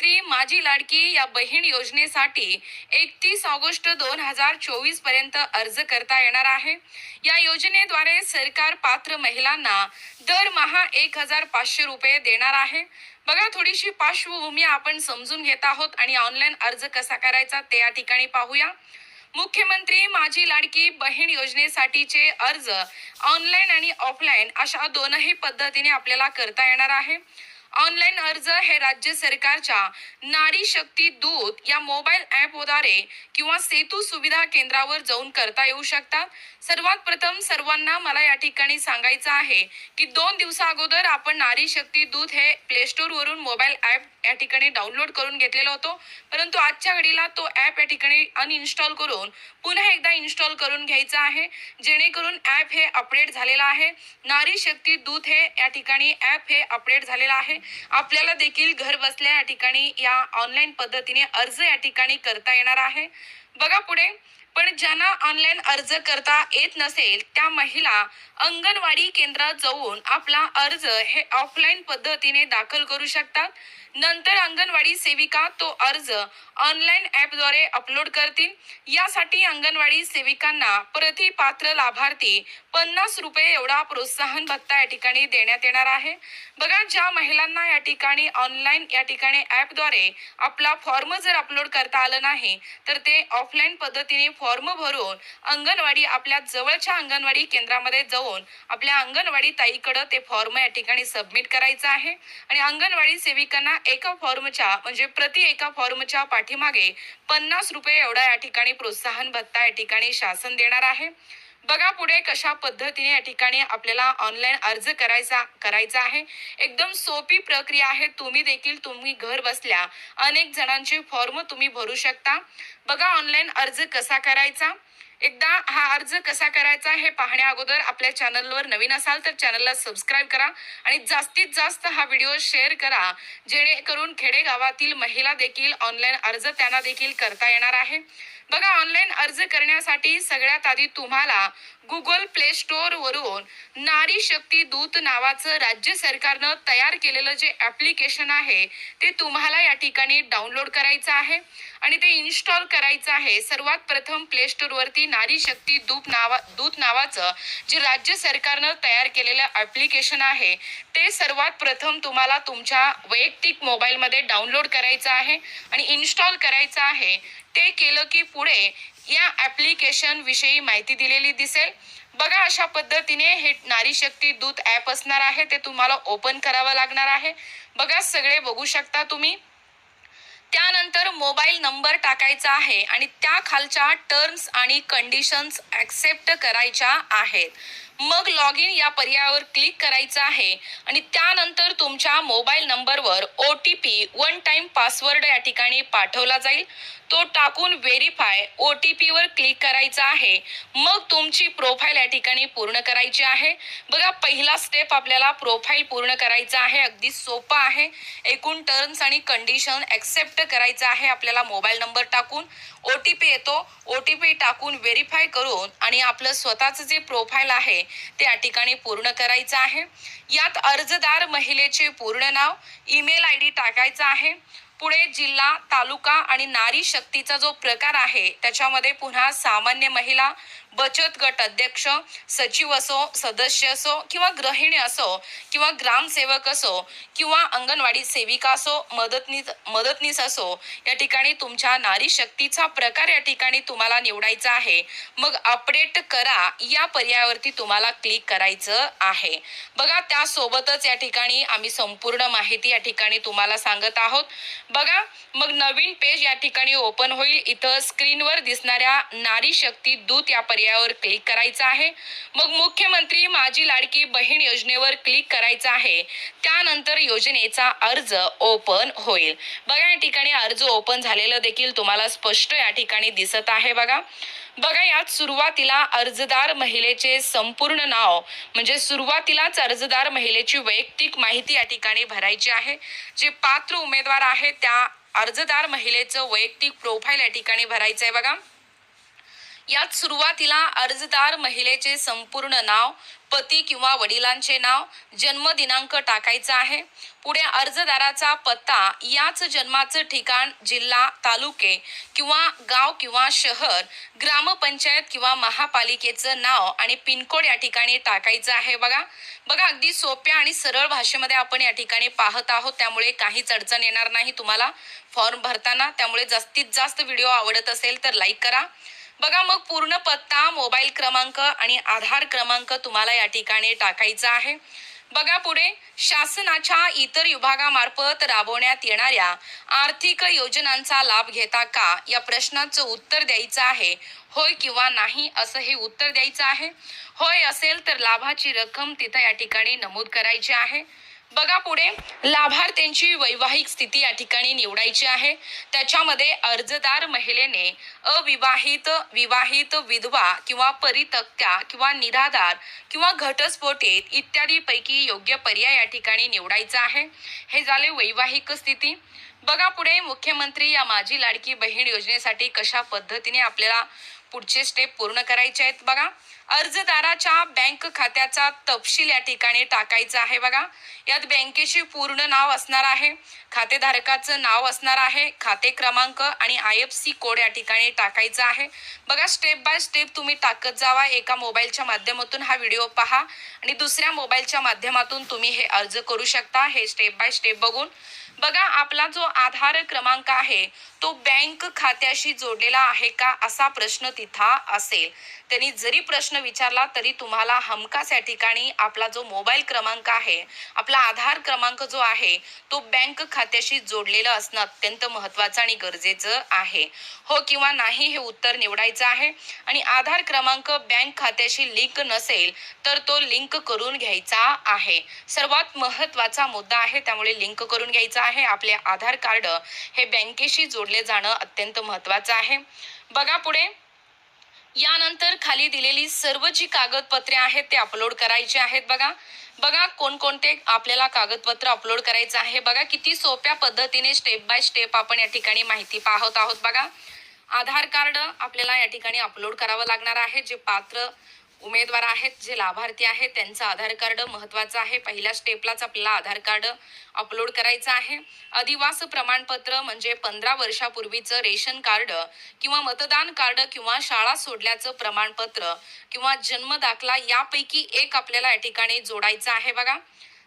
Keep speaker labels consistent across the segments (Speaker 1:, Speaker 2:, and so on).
Speaker 1: प्रधानमंत्री माझी लाडकी या बहीण योजनेसाठी एकतीस ऑगस्ट दोन हजार चोवीसपर्यंत अर्ज करता येणार आहे. या योजनेद्वारे सरकार पात्र महिलांना दरमहा एक हजार पाचशे रुपये देणार आहे. बघा थोडीशी पार्श्वभूमी आपण समजून घेत आहोत आणि ऑनलाईन अर्ज कसा करायचा ते या ठिकाणी पाहूया. मुख्यमंत्री माझी लाडकी बहीण योजनेसाठीचे अर्ज ऑनलाईन आणि ऑफलाईन अशा दोनही पद्धतीने आपल्याला करता येणार आहे. ऑनलाईन अर्ज हे राज्य सरकारच्या नारी शक्ती दूत या मोबाईल ॲपद्वारे किंवा सेतू सुविधा केंद्रावर जाऊन करता येऊ शकतात. सर्वात प्रथम सर्वांना मला या ठिकाणी सांगायचं आहे की दोन दिवसा अगोदर आपण नारी शक्ती दूत हे प्ले स्टोरवरून मोबाईल ॲप या ठिकाणी डाउनलोड करून घेतलेला होतो. परंतु आजच्या घडीला तो ॲप या ठिकाणी अनइन्स्टॉल करून पुन्हा एकदा इन्स्टॉल करून घ्यायचा आहे. जेणेकरून ॲप हे अपडेट झालेलं आहे. नारी शक्ती दूत हे या ठिकाणी ॲप हे अपडेट झालेलं आहे. आपल्याला देखील घर बसल्या या ठिकाणी या ऑनलाईन पद्धतीने अर्ज या ठिकाणी करता येणार आहे. बघा पुढे. पण ज्यांना ऑनलाईन अर्ज करता येत नसेल त्या महिला अंगणवाडी केंद्रात जाऊन आपला अर्ज हे ऑफलाईन पद्धतीने दाखल करू शकतात. नंतर अंगणवाडी सेविका तो अर्ज ऑनलाईन ॲपद्वारे अपलोड करतील. यासाठी अंगणवाडी सेविकांना प्रति पात्र लाभार्थी पन्नास रुपये एवढा प्रोत्साहन भत्ता या ठिकाणी देण्यात येणार आहे. बघा ज्या महिलांना या ठिकाणी ऑनलाईन या ठिकाणी ॲपद्वारे आपला फॉर्म जर अपलोड करता आलं नाही तर ते ऑफलाईन पद्धतीने फॉर्म भरून अंगणवाडी आपल्या जवळच्या अंगणवाडी केंद्रामध्ये जाऊन आपल्या अंगणवाडी ताईकडं ते फॉर्म या ठिकाणी सबमिट करायचं आहे. आणि अंगणवाडी सेविकांना एका फॉर्मच्या म्हणजे प्रति एका फॉर्मच्या पाठीमागे पन्नास रुपये एवढा या ठिकाणी प्रोत्साहन भत्ता या ठिकाणी शासन देणार आहे. बघा पुढे कशा पद्धतीने या ठिकाणी आपल्याला ऑनलाईन अर्ज करायचा करायचा आहे. एकदम सोपी प्रक्रिया आहे. तुम्ही देखील तुम्ही घर बसल्या अनेक जणांचे फॉर्म तुम्ही भरू शकता. बघा ऑनलाईन अर्ज कसा करायचा. एकदा हा अर्ज कसा करायचा हे पाहण्या अगोदर आपल्या चॅनलवर नवीन असाल तर चॅनलला सबस्क्राईब करा आणि जास्तीत जास्त हा व्हिडिओ शेअर करा. जेणेकरून खेडेगावातील महिला देखील ऑनलाईन अर्ज त्यांना देखील करता येणार आहे. बघा ऑनलाईन अर्ज करण्यासाठी सगळ्यात आधी तुम्हाला गुगल प्ले स्टोअर वरून नारी शक्ती दूत नावाचं राज्य सरकारनं तयार केलेलं जे ऍप्लिकेशन आहे ते तुम्हाला या ठिकाणी डाउनलोड करायचं आहे. आणि ते इन्स्टॉल करायचं आहे. सर्वात प्रथम प्ले स्टोअर वरती नारी शक्ती दूत नावा दूत नावाचं जे राज्य सरकारनं तयार केलेलं ऍप्लिकेशन आहे ते सर्वात प्रथम तुम्हाला तुमच्या वैयक्तिक मोबाईलमध्ये डाउनलोड करायचं आहे. आणि इन्स्टॉल करायचं आहे. ते केलं की पुढे या ऍप्लिकेशन विषयी माहिती दिलेली दिसेल. बघा अशा पद्धतीने हे नारी शक्ती दूत ॲप असणार आहे ते तुम्हाला ओपन करावं लागणार आहे. बघा सगळे बघू शकता तुम्ही. त्यानंतर मोबाईल नंबर टाकायचा आहे आणि त्या खालच्या टर्म्स आणि कंडिशन्स ॲक्सेप्ट करायच्या आहेत. मग लॉग इन या पर्यायावर क्लिक करायचं आहे आणि त्यानंतर तुमच्या मोबाईल नंबरवर O T P one time password या ठिकाणी पाठवला जाईल. तो टाकून व्हेरीफाय ओ टी पीवर क्लिक करायचा आहे. मग तुमची प्रोफाईल या ठिकाणी पूर्ण करायची आहे. बघा पहिला स्टेप आपल्याला प्रोफाईल पूर्ण करायचा आहे. अगदी सोपा आहे. एकूण टर्म्स आणि कंडिशन ॲक्सेप्ट करायचं आहे आपल्याला मोबाईल नंबर टाकून. ओ टी पी येतो. ओ टी पी टाकून व्हेरीफाय करून आणि आपलं स्वतःचं जे प्रोफाईल आहे ते या ठिकाणी पूर्ण करायचं आहे. यात अर्जदार महिलेचे पूर्ण नाव ईमेल आय डी टाकायचा आहे. पुढे जिल्हा तालुका आणि नारी शक्तीचा जो प्रकार आहे त्याच्यामध्ये पुन्हा सामान्य महिला बचत गट अध्यक्ष सचिव असो सदस्य असो किंवा गृहिणी असो किंवा ग्रामसेवक असो किंवा अंगणवाडी सेविका असो मदतनीस मदतनीस असो या ठिकाणी तुमच्या नारी शक्तीचा प्रकार या ठिकाणी तुम्हाला निवडायचा आहे. मग अपडेट करा या पर्यायावरती तुम्हाला क्लिक करायचं आहे. बघा त्यासोबतच या ठिकाणी आम्ही संपूर्ण माहिती या ठिकाणी तुम्हाला सांगत आहोत. बघा मग नवीन पेज या ठिकाणी ओपन होईल. इथं स्क्रीनवर दिसणाऱ्या नारी शक्ती दूत या पर्यायावर क्लिक करायचं आहे. मग मुख्यमंत्री माझी लाडकी बहीण योजनेवर क्लिक करायचं आहे. त्यानंतर योजनेचा अर्ज ओपन होईल. बघा या ठिकाणी अर्ज ओपन झालेलं देखील तुम्हाला स्पष्ट या ठिकाणी दिसत आहे बघा. बघा यात सुरुवातीला अर्जदार महिलेचे संपूर्ण नाव म्हणजे सुरुवातीलाच अर्जदार महिलेची वैयक्तिक माहिती या ठिकाणी भरायची आहे. जे पात्र उमेदवार आहे त्या अर्जदार महिलेचं वैयक्तिक प्रोफाईल या ठिकाणी भरायचं आहे बघा. यात सुरुवातीला अर्जदार महिलेचे संपूर्ण नाव पती किंवा वडिलांचे नाव जन्मदिनांक टाकायचं टाकायचा आहे. पुढे अर्जदाराचा पत्ता याच जन्माचं ठिकाण जिल्हा तालुके किंवा गाव किंवा शहर ग्रामपंचायत किंवा महापालिकेचं नाव आणि पिनकोड या ठिकाणी टाकायचं आहे बघा. बघा अगदी सोप्या आणि सरळ भाषेमध्ये आपण या ठिकाणी पाहत आहोत. त्यामुळे काहीच अडचण येणार नाही तुम्हाला. फॉर्म भरताना त्यामुळे जास्तीत जास्त व्हिडिओ आवडत असेल तर लाईक करा. बघा मग पूर्ण पत्ता मोबाईल क्रमांक आणि आधार क्रमांक तुम्हाला या ठिकाणी टाकायचा आहे. बघा पुढे शासनाच्या इतर विभागामार्फत राबवण्यात येणाऱ्या आर्थिक योजनांचा लाभ घेता का? या प्रश्नाचं उत्तर द्यायचं आहे. होय किंवा नाही असं हे उत्तर द्यायचं आहे. होय असेल तर लाभाची रक्कम तिथं या ठिकाणी नमूद करायची आहे. बघा पुढे. लाभार्थ्यांची वैवाहिक स्थिती या ठिकाणी निवडायची आहे. त्याच्यामध्ये अर्जदार महिलेने अविवाहित विवाहित विधवा किंवा परितक्त्या किंवा निराधार किंवा घटस्फोटित इत्यादी पैकी योग्य पर्याय या ठिकाणी निवडायचा आहे. हे झाले वैवाहिक स्थिती. बघा पुढे मुख्यमंत्री या माझी लाडकी बहीण योजनेसाठी कशा पद्धतीने आपल्याला पुढचे स्टेप पूर्ण करायचे आहेत बघा. अर्जदाराच्या बँक खात्याचा तपशील या ठिकाणी टाकायचा आहे बघा. यात बँकेचे पूर्ण नाव असणार आहे. खातेधारकाचं नाव असणार आहे. खाते क्रमांक आणि आय एफ सी कोड या ठिकाणी टाकायचा आहे. बघा स्टेप बाय स्टेप तुम्ही टाकत जावा. एका मोबाईलच्या माध्यमातून हा व्हिडिओ पहा. आणि दुसऱ्या मोबाईलच्या माध्यमातून तुम्ही हे अर्ज करू शकता. हे स्टेप बाय स्टेप बघून. बघा आपला जो आधार क्रमांक आहे तो बँक खात्याशी जोडलेला आहे का? असा प्रश्न तिथं असेल. त्यांनी जरी प्रश्न विचारला तरी तुम्हाला हमखास या ठिकाणी आपला जो मोबाईल क्रमांक आहे आपला आधार क्रमांक जो आहे तो बँक खात्याशी जोडलेला असणं अत्यंत महत्वाचं आणि गरजेचं आहे. हो किंवा नाही हे उत्तर निवडायचं आहे. आणि आधार क्रमांक बँक खात्याशी लिंक नसेल तर तो लिंक करून घ्यायचा आहे. सर्वात महत्त्वाचा मुद्दा आहे त्यामुळे लिंक करून घ्यायचा आहे. आपले आधार कार्ड हे बँकेशी जोडले जाणं अत्यंत महत्वाचं आहे. बघा पुढे. यानंतर खाली दिलेली सर्व जी कागदपत्रे आहेत ते अपलोड करायची आहेत बघा. बघा कोणकोणते आपल्याला कागदपत्र अपलोड करायचं आहे. बघा किती सोप्या पद्धतीने स्टेप बाय स्टेप आपण या ठिकाणी माहिती पाहत आहोत बघा. आधार कार्ड आपल्याला या ठिकाणी अपलोड करावं लागणार आहे. जे पात्र उमेदवार आहेत जे लाभार्थी आहेत त्यांचं आधार कार्ड महत्वाचं आहे. पहिल्या स्टेपलाच आपल्याला आधार कार्ड अपलोड करायचं आहे. अधिवास प्रमाणपत्र म्हणजे पंधरा वर्षापूर्वीचं रेशन कार्ड किंवा मतदान कार्ड किंवा शाळा सोडल्याचं प्रमाणपत्र किंवा जन्म दाखला यापैकी एक आपल्याला या ठिकाणी जोडायचं आहे बघा.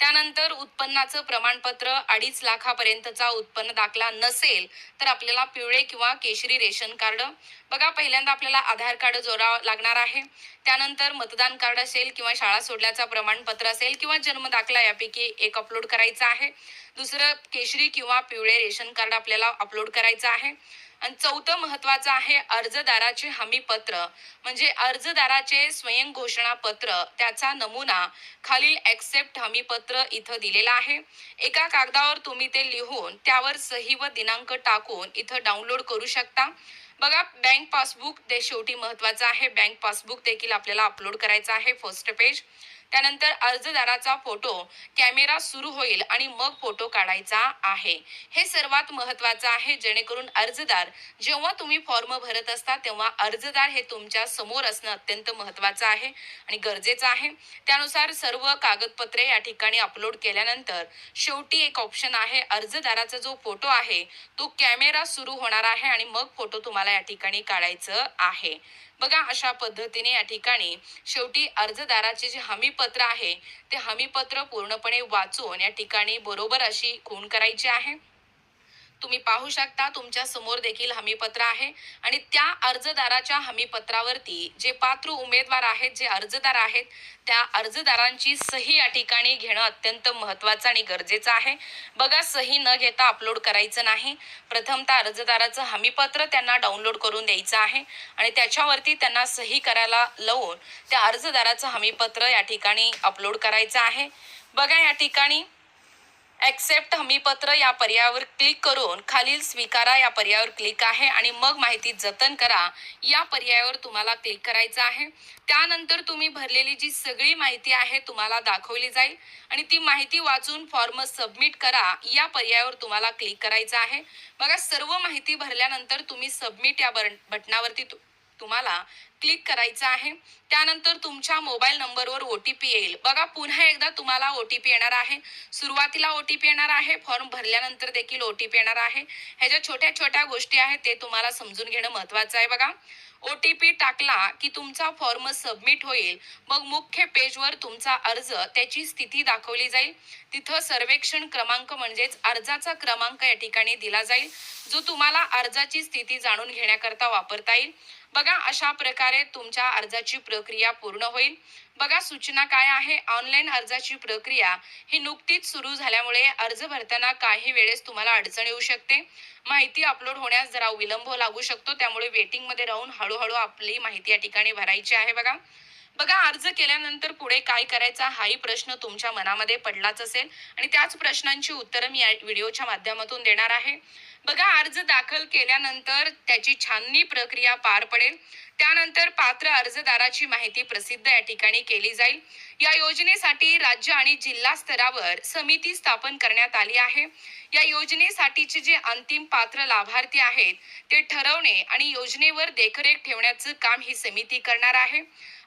Speaker 1: त्यानंतर उत्पन्नाचं प्रमाणपत्र अडीच लाखापर्यंतचा उत्पन्न दाखला नसेल तर आपल्याला पिवळे किंवा केशरी रेशन कार्ड. बघा पहिल्यांदा आपल्याला आधार कार्ड जोडावं लागणार आहे. त्यानंतर मतदान कार्ड असेल किंवा शाळा सोडल्याचा प्रमाणपत्र असेल किंवा जन्म दाखला यापैकी एक अपलोड करायचा आहे. दुसरं केशरी किंवा पिवळे रेशन कार्ड आपल्याला अपलोड करायचं आहे. आणि चौथं महत्वाचं आहे अर्जदाराचे हमीपत्र. म्हणजे अर्जदाराचे स्वयं घोषणापत्र त्याचा नमुना खालील ॲक्सेप्ट हमीपत्र इथं दिलेला आहे. एका कागदावर तुम्ही ते लिहून त्यावर सही व दिनांक टाकून इथं डाउनलोड करू शकता. बघा बँक पासबुक ते शेवटी महत्वाचं आहे. बँक पासबुक देखील आपल्याला अपलोड करायचं आहे फर्स्ट पेज त्यानंतर अर्जदाराचा फोटो कॅमेरा सुरू होईल आणि मग फोटो काढायचा आहे. हे सर्वात महत्वाचं आहे जेणेकरून अर्जदार जेव्हा तुम्ही फॉर्म भरत असता तेव्हा अर्जदार हे तुमच्यासमोर असणं अत्यंत महत्वाचं आहे आणि गरजेचं आहे. त्यानुसार सर्व कागदपत्रे या ठिकाणी अपलोड केल्यानंतर शेवटी एक ऑप्शन आहे अर्जदाराचा जो फोटो आहे तो कॅमेरा सुरू होणार आहे आणि मग फोटो तुम्हाला या ठिकाणी काढायचं आहे. बघा अशा पद्धतीने या ठिकाणी शेवटी अर्जदाराचे जे हमीपत्र आहे ते हमीपत्र पूर्णपणे वाचून या ठिकाणी बरोबर अशी खूण करायची आहे. तुम्ही पाहू शकता तुमच्यासमोर देखील हमीपत्र आहे. आणि त्या अर्जदाराच्या हमीपत्रावरती जे पात्र उमेदवार आहेत जे अर्जदार आहेत त्या अर्जदारांची सही या ठिकाणी घेणं अत्यंत महत्त्वाचं आणि गरजेचं आहे. बघा सही न घेता अपलोड करायचं नाही. प्रथमतः अर्जदाराचं हमीपत्र त्यांना डाउनलोड करून द्यायचं आहे. आणि त्याच्यावरती त्यांना सही करायला लावून त्या अर्जदाराचं हमीपत्र या ठिकाणी अपलोड करायचं आहे. बघा या ठिकाणी ॲक्सेप्ट हमीपत्र या पर्यायावर क्लिक करून खालील स्वीकारा या पर्यायावर क्लिक आहे आणि मग माहिती जतन करा. या पर्यायावर तुम्हाला क्लिक करायचं आहे. त्यानंतर तुम्ही भरलेली जी सगळी माहिती आहे तुम्हाला दाखवली जाईल आणि ती माहिती वाचून फॉर्म सबमिट करा. या पर्यायावर तुम्हाला क्लिक करायचं आहे. बघा सर्व माहिती भरल्यानंतर तुम्ही सबमिट या बटनावरती तुम्हाला क्लिक करायचं आहे. त्यानंतर तुमच्या मोबाईल नंबरवर ओ टी पी येईल. बघा पुन्हा एकदा तुम्हाला ओ टी पी येणार आहे. सुरुवातीला ओ टी पी येणार आहे. फॉर्म भरल्यानंतर देखील ओ टी पी येणार आहे. ह्या ज्या छोट्या छोट्या गोष्टी आहेत ते तुम्हाला समजून घेणं महत्वाचं आहे बघा. ओ टी पी टाकला की तुमचा फॉर्म सबमिट होईल. मग मुख्य पेजवर तुमचा अर्ज त्याची स्थिती दाखवली जाईल. तिथं सर्वेक्षण क्रमांक म्हणजेच अर्जाचा क्रमांक या ठिकाणी दिला जाईल जो तुम्हाला अर्जाची स्थिती जाणून घेण्याकरता वापरता येईल. बघा अशा प्रकारे तुमच्या अर्जाची प्रक्रिया पूर्ण होईल. बघा सूचना काय आहे? ऑनलाईन अर्जाची प्रक्रिया ही नुकतीच सुरू झाल्यामुळे अर्ज भरताना काही वेळेस तुम्हाला अडचण येऊ शकते. माहिती अपलोड होण्यास जरा विलंब लागू शकतो. त्यामुळे वेटिंगमध्ये राहून हळूहळू आपली माहिती या ठिकाणी भरायची आहे बघा. बघा अर्ज केल्यानंतर पुढे काय करायचा हाही प्रश्न तुमच्या मनामध्ये पडलाच असेल आणि त्याच प्रश्नांची उत्तरं मी या व्हिडिओच्या माध्यमातून देणार आहे. बघा अर्ज दाखल केल्यानंतर त्याची छाननी प्रक्रिया पार पडेल. त्यानंतर पात्र अर्जदाराची माहिती प्रसिद्ध या ठिकाणी केली जाईल. या योजनेसाठी राज्य आणि जिल्हा स्तरावर समिती स्थापन करण्यात आली आहे. या योजनेसाठीचे जे अंतिम पात्र लाभार्थी आहेत ते ठरवणे आणि योजनेवर देखरेख ठेवण्याचं काम ही समिती करणार आहे.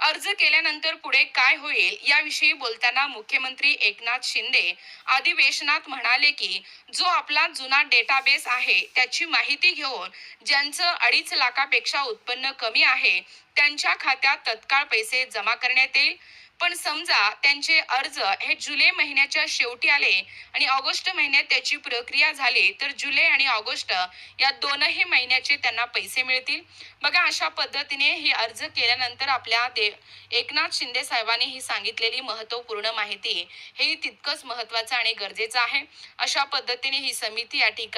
Speaker 1: अर्ज केल्यानंतर पुढे काय होईल याविषयी बोलताना मुख्यमंत्री एकनाथ शिंदे अधिवेशनात म्हणाले की जो आपला जुना डेटाबेस आहे त्याची माहिती घेऊन ज्यांचं अडीच लाखापेक्षा उत्पन्न कमी आहे त्यांच्या खात्यात तत्काळ पैसे जमा करण्यात येईल. पण समजा त्यांचे अर्ज हे जुलै महिन्याच्या शेवटी आले आणि ऑगस्ट महिन्यात त्याची प्रक्रिया झाली तर जुलै आणि ऑगस्ट या दोनही महिन्याचे त्यांना पैसे मिळतील. बघा अशा पद्धतीने ही अर्ज केल्यानंतर आपल्या दे एकनाथ शिंदे साहेबांनी ही सांगितलेली महत्त्वपूर्ण माहिती हे तितकंच महत्वाचं आणि गरजेचं आहे. अशा पद्धतीने ही समिती या ठिकाणी